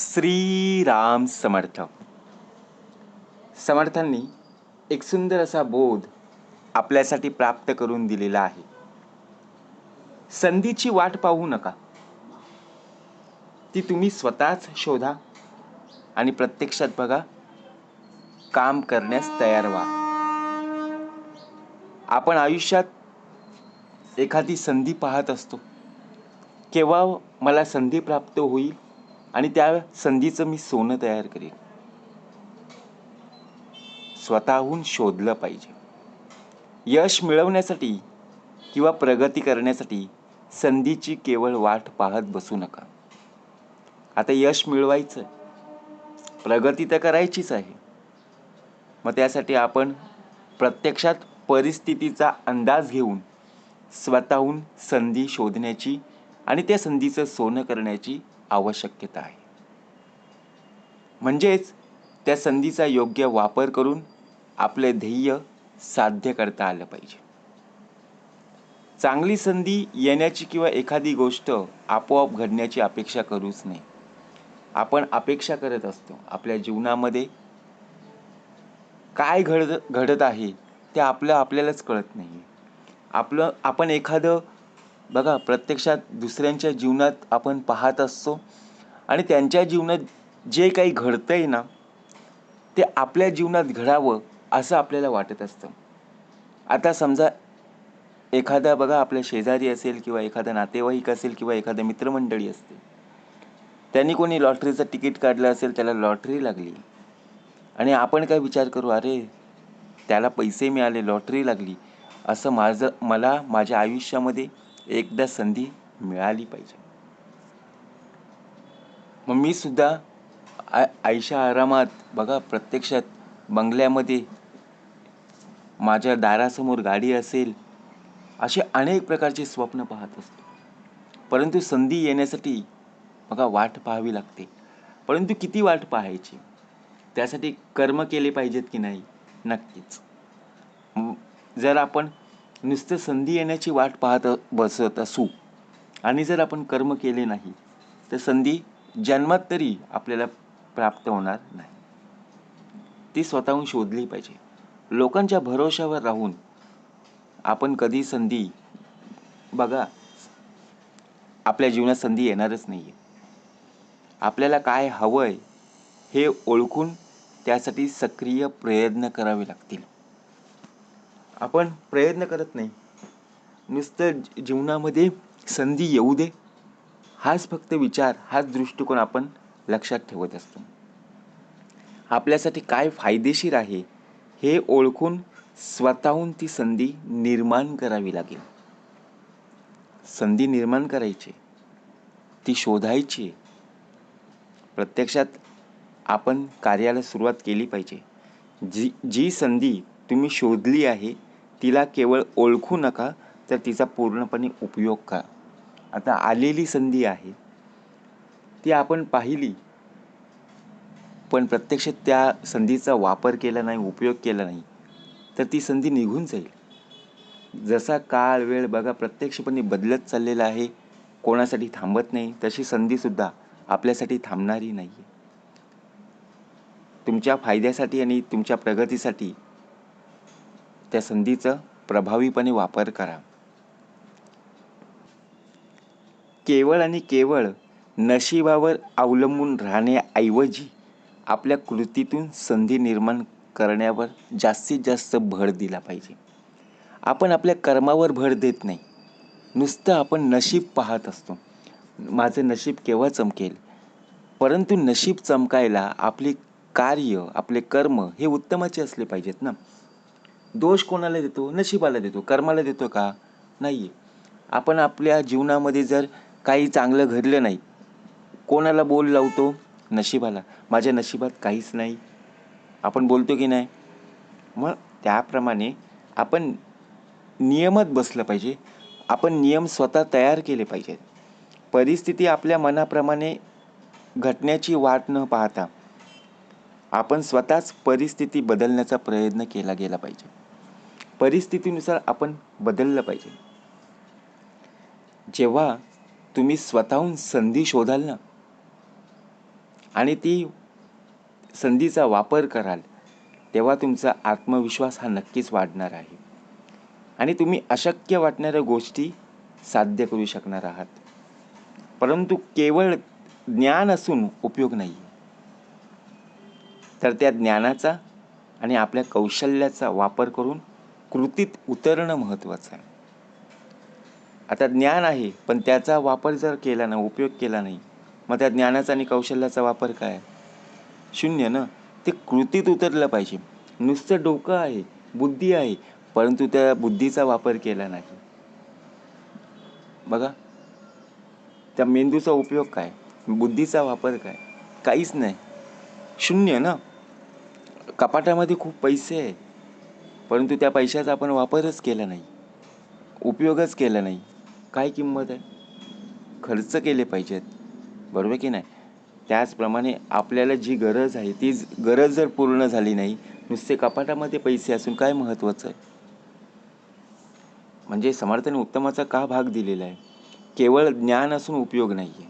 श्रीराम समर्थ. समर्थांनी एक सुंदर असा बोध आपल्यासाठी प्राप्त करून दिलेला आहे. संधीची वाट पाहू नका. ती तुम्ही स्वतःच शोधा आणि प्रत्यक्षात बघा. काम करण्यास तयार व्हा. आपण आयुष्यात एखादी संधी पाहत असतो. केव्हा मला संधी प्राप्त होईल? आणि त्या संधीचं मी सोनं तयार करेन. स्वतःहून शोधलं पाहिजे. यश मिळवण्यासाठी किंवा प्रगती करण्यासाठी संधीची केवळ वाट पाहत बसू नका. आता यश मिळवायचं प्रगती तर करायचीच आहे. मग त्यासाठी आपण प्रत्यक्षात परिस्थितीचा अंदाज घेऊन स्वतःहून संधी शोधण्याची आणि त्या संधीचं सोनं करण्याची आवश्यकता आहे. म्हणजेच त्या संधीचा योग्य वापर करून आपले ध्येय साध्य करता आलं पाहिजे. चांगली संधी येण्याची किंवा एखादी गोष्ट आपोआप घडण्याची अपेक्षा करूच नये आपण अपेक्षा करत असतो आपल्या जीवनामध्ये काय घडत घडत आहे ते आपलं आपल्यालाच कळत नाही आपलं आपण एखादं बघा प्रत्यक्षात दुसऱ्यांच्या जीवनात आपण पाहत असतो आणि त्यांच्या जीवनात जे काही घडतं आहे ना ते आपल्या जीवनात घडावं असं आपल्याला वाटत असतं. आता समजा एखादा बघा आपल्या शेजारी असेल किंवा एखादा नातेवाईक असेल किंवा एखादं मित्रमंडळी असते त्यांनी कोणी लॉटरीचं तिकीट काढलं असेल त्याला लॉटरी लागली. आणि आपण काय विचार करू अरे त्याला पैसे मिळाले लॉटरी लागली. असं माझं मला माझ्या आयुष्यामध्ये एकदा संधी मिळाली पाहिजे. मग मी सुद्धा आ आयशा आरामात बघा प्रत्यक्षात बंगल्यामध्ये माझ्या दारासमोर गाडी असेल असे अनेक प्रकारचे स्वप्न पाहत असतो. परंतु संधी येण्यासाठी बघा वाट पाहावी लागते. परंतु किती वाट पाहायची? त्यासाठी कर्म केले पाहिजेत की नाही? नक्कीच. जर आपण नुसतं संधी येण्याची वाट पाहत बसत असू आणि जर आपण कर्म केले नाही तर संधी जन्मात तरी आपल्याला प्राप्त होणार नाही. ती स्वतःहून शोधली पाहिजे. लोकांच्या भरोशावर राहून आपण कधी संधी बघा आपल्या जीवनात संधी येणारच नाही आहे आपल्याला काय हवं आहे हे ओळखून त्यासाठी सक्रिय प्रयत्न करावे लागतील. आपण प्रयत्न करत नाही. नुसतं जीवनामध्ये संधी येऊ दे. हाच फक्त विचार हाच दृष्टिकोन आपण लक्षात ठेवत असतो. आपल्यासाठी काय फायदेशीर आहे हे ओळखून स्वतःहून ती संधी निर्माण करावी लागेल. संधी निर्माण करायची. ती शोधायची. प्रत्यक्षात आपण कार्याला सुरुवात केली पाहिजे. जी जी संधी तुम्ही शोधली आहे तिला केवळ ओळखू नका तर तिचा पूर्णपणे उपयोग करा. आता आलेली संधी आहे. ती आपण पाहिली पण प्रत्यक्ष त्या संधीचा वापर केला नाही उपयोग केला नाही तर ती संधी निघून जाईल. जसा काळ वेळ बघा प्रत्यक्षपणे बदलत चाललेला आहे. कोणासाठी थांबत नाही तशी संधीसुद्धा आपल्यासाठी थांबणारी नाही आहे तुमच्या फायद्यासाठी आणि तुमच्या प्रगतीसाठी त्या संधीचा प्रभावीपणे वापर करा. केवळ आणि केवळ नशिबावर अवलंबून राहण्याऐवजी आपल्या कृतीतून संधी निर्माण करण्यावर जास्तीत जास्त भर दिला पाहिजे. आपण आपल्या कर्मावर भर देत नाही. नुसतं आपण नशीब पाहत असतो. माझं नशीब केव्हा चमकेल? परंतु नशीब चमकायला आपले कार्य आपले कर्म हे उत्तमाचे असले पाहिजेत ना? दोष कोणाला देतो? नशिबाला देतो. कर्माला देतो का? नाही आपण आपल्या जीवनामध्ये जर काही चांगलं घडलं नाही कोणाला बोल लावतो? नशिबाला. माझ्या नशिबात काहीच नाही. आपण बोलतो की नाही? मग त्याप्रमाणे आपण नियमात बसलं पाहिजे. आपण नियम स्वतः तयार केले पाहिजेत. परिस्थिती आपल्या मनाप्रमाणे घटण्याची वाट न पाहता आपण स्वतःच परिस्थिती बदलण्याचा प्रयत्न केला गेला पाहिजे. परिस्थितीनुसार आपण बदललं पाहिजे. जेव्हा तुम्ही स्वतःहून संधी शोधाल ना आणि ती संधीचा वापर कराल तेव्हा तुमचा आत्मविश्वास हा नक्कीच वाढणार आहे. आणि तुम्ही अशक्य वाटणाऱ्या गोष्टी साध्य करू शकणार आहात. परंतु केवळ ज्ञान असून उपयोग नाही. तर त्या ज्ञानाचा आणि आपल्या कौशल्याचा वापर करून कृतीत उतरणं महत्त्वाचं आहे. आता ज्ञान आहे पण त्याचा वापर जर केला ना उपयोग केला नाही मग त्या ज्ञानाचा आणि कौशल्याचा वापर काय? शून्य ना? ते कृतीत उतरलं पाहिजे. नुसतं डोकं आहे बुद्धी आहे परंतु त्या बुद्धीचा वापर केला नाही. बघा. त्या मेंदूचा उपयोग काय? बुद्धीचा वापर काय? काहीच नाही. शून्य ना? कपाटामध्ये खूप पैसे आहे. परंतु त्या पैशाचा आपण वापरच केला नाही. उपयोगच केला नाही. काय किंमत आहे? खर्च केले पाहिजेत. बरोबर की नाही? त्याचप्रमाणे आपल्याला जी गरज आहे ती गरज जर पूर्ण झाली नाही नुसते कपाटामध्ये पैसे असून काय महत्त्वाचं आहे? म्हणजे समर्थन उत्तमाचा का भाग दिलेला आहे? केवळ ज्ञान असून उपयोग नाही आहे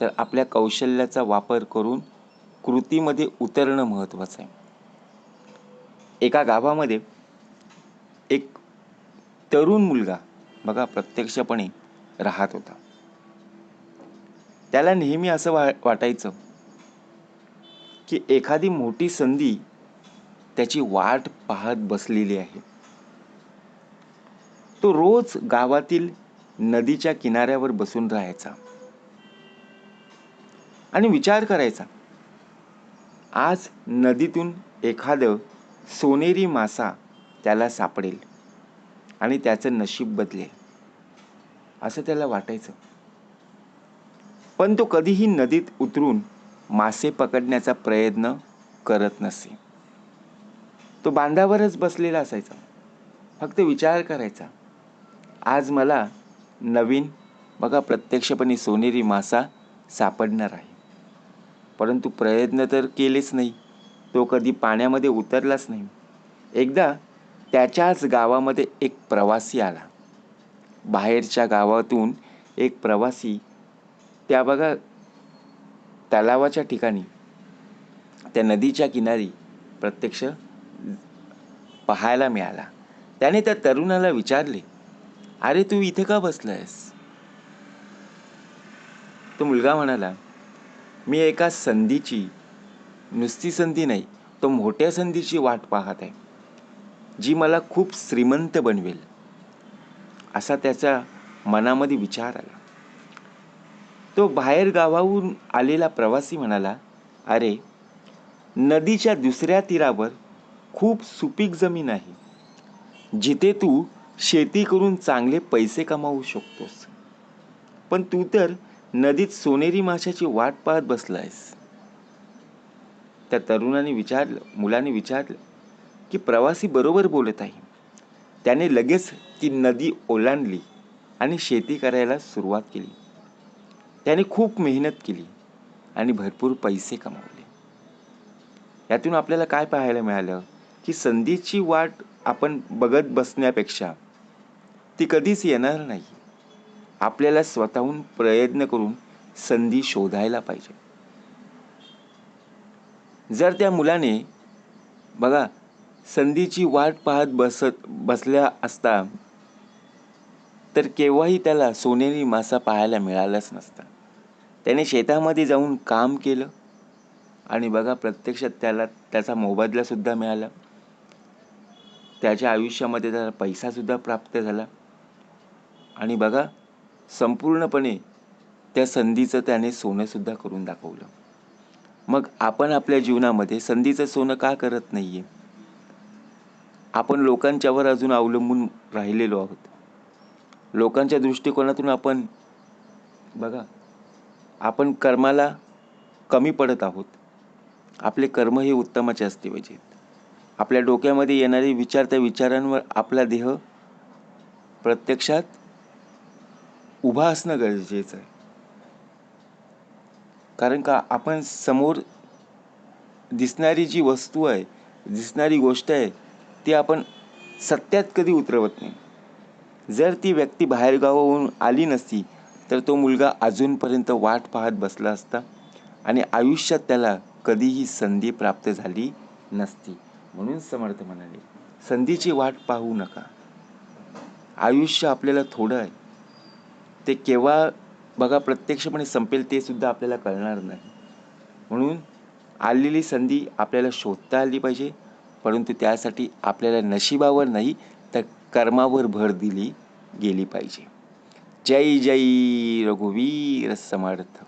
तर आपल्या कौशल्याचा वापर करून कृतीमध्ये उतरणं महत्त्वाचं आहे. एका गावामध्ये एक तरुण मुलगा बघा प्रत्यक्षपणे राहत होता. त्याला नेहमी असं वा वाटायचं की एखादी मोठी संधी त्याची वाट पाहत बसलेली आहे. तो रोज गावातील नदीच्या किनाऱ्यावर बसून राहायचा आणि विचार करायचा आज नदीतून एखादं सोनेरी मासा त्याला सापडेल आणि त्याचं नशीब बदलेल. असं त्याला वाटायचं. पण तो कधीही नदीत उतरून मासे पकडण्याचा प्रयत्न करत नसे. तो बांधावरच बसलेला असायचा. फक्त विचार करायचा. आज मला नवीन बघा प्रत्यक्षपणे सोनेरी मासा सापडणार आहे. परंतु प्रयत्न तर केलेच नाही. तो कधी पाण्यामध्ये उतरलाच नाही. एकदा त्याच्याच गावामध्ये एक प्रवासी आला. बाहेरच्या गावातून एक प्रवासी त्या बघा तलावाच्या ठिकाणी त्या नदीच्या किनारी प्रत्यक्ष पाहायला मिळाला. त्याने त्या तरुणाला विचारले अरे तू इथे का बसलायस? तो मुलगा म्हणाला मी एका संधीची नुसती संधी नाही तो मोठ्या संधीची वाट पाहत आहे जी मला खूप श्रीमंत बनवेल असा त्याचा मनामध्ये विचार आला. तो बाहेर गावाहून आलेला प्रवासी म्हणाला अरे नदीच्या दुसऱ्या तीरावर खूप सुपीक जमीन आहे जिथे तू शेती करून चांगले पैसे कमावू शकतोस. पण तू तर नदीत सोनेरी माशाची वाट पाहत बसलायस. त्या तरुणाने विचारलं मुलाने विचारलं की प्रवासी बरोबर बोलत आहे. त्याने लगेच ती नदी ओलांडली आणि शेती करायला सुरुवात केली. त्याने खूप मेहनत केली आणि भरपूर पैसे कमावले. यातून आपल्याला काय पाहायला मिळालं? की संधीची वाट आपण बघत बसण्यापेक्षा ती कधीच येणार नाही. आपल्याला स्वतःहून प्रयत्न करून संधी शोधायला पाहिजे. जर त्या मुलाने बघा संधीची वाट पाहत बसत बसल्या असता तर केव्हाही त्याला सोनेरी मासा पाहायला मिळालाच नसता. त्याने शेतामध्ये जाऊन काम केलं आणि बघा प्रत्यक्षात त्याला त्याचा मोबदलासुद्धा मिळाला. त्याच्या आयुष्यामध्ये त्याला पैसासुद्धा प्राप्त झाला. आणि बघा संपूर्णपणे त्या संधीचं त्याने सोनंसुद्धा करून दाखवलं. मग आपण आपल्या जीवनामध्ये संधीचं सोनं का करत नाही आहे आपण लोकांच्यावर अजून अवलंबून राहिलेलो आहोत. लोकांच्या दृष्टिकोनातून आपण बघा आपण कर्माला कमी पडत आहोत. आपले कर्म हे उत्तमाचे असते पाहिजेत आपल्या डोक्यामध्ये येणारे विचार त्या विचारांवर आपला देह प्रत्यक्षात उभा असणं गरजेचं आहे. कारण का आपण समोर दिसणारी जी वस्तू आहे दिसणारी गोष्ट आहे ती आपण सत्यात कधी उतरवत नाही. जर ती व्यक्ती बाहेरगावाहून आली नसती तर तो मुलगा अजूनपर्यंत वाट पाहत बसला असता आणि आयुष्यात त्याला कधीही संधी प्राप्त झाली नसती. म्हणून समर्थ म्हणाले संधीची वाट पाहू नका. आयुष्य आपल्याला थोडं आहे. ते केव्हा बघा प्रत्यक्षपणे संपेल ते सुद्धा आपल्याला कळणार नाही. म्हणून आलेली संधी आपल्याला शोधता आली पाहिजे. परंतु त्यासाठी आपल्याला नशिबावर नाही तर कर्मावर भर दिली गेली पाहिजे. जय जय रघुवीर समर्थ.